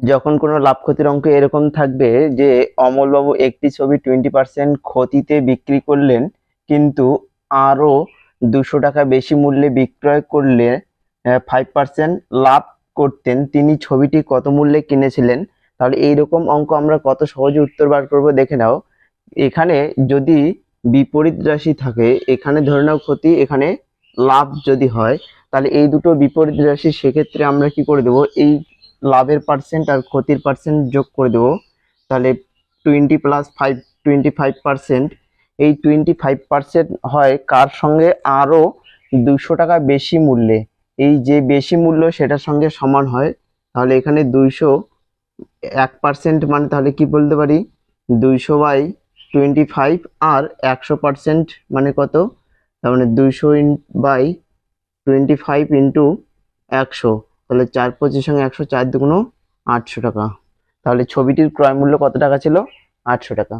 যখন কোনো লাভ ক্ষতির অঙ্ক এরকম থাকবে যে অমলবাবু একটি ছবি টোয়েন্টি পার্সেন্ট ক্ষতিতে বিক্রি করলেন, কিন্তু আরও দুশো টাকা বেশি মূল্যে বিক্রয় করলে ফাইভ পার্সেন্ট লাভ করতেন, তিনি ছবিটি কত মূল্যে কিনেছিলেন? তাহলে এইরকম অঙ্ক আমরা কত সহজে উত্তর বার করব দেখে নাও। এখানে যদি বিপরীত রাশি থাকে, এখানে ধরে নাও ক্ষতি, এখানে লাভ যদি হয়, তাহলে এই দুটো বিপরীত রাশি সেক্ষেত্রে আমরা কি করে দেবো? এই লাভের পার্সেন্ট আর ক্ষতির পার্সেন্ট যোগ করে দেবো। তাহলে twenty plus five twenty five percent এই টোয়েন্টি ফাইভ পার্সেন্ট হয় কার সঙ্গে? আরও দুশো টাকা বেশি মূল্যে। এই যে বেশি মূল্য সেটার সঙ্গে সমান হয়। তাহলে এখানে দুইশো এক পার্সেন্ট মানে তাহলে কি বলতে পারি? দুইশো বাই টোয়েন্টি ফাইভ আর একশো পার্সেন্ট মানে কত? তার মানে দুইশো in by twenty five into একশো। তাহলে চার পঁচিশ সঙ্গে একশো চার দুগুণ আটশো টাকা। তাহলে ছবিটির ক্রয় মূল্য কত টাকা ছিল? আটশো টাকা।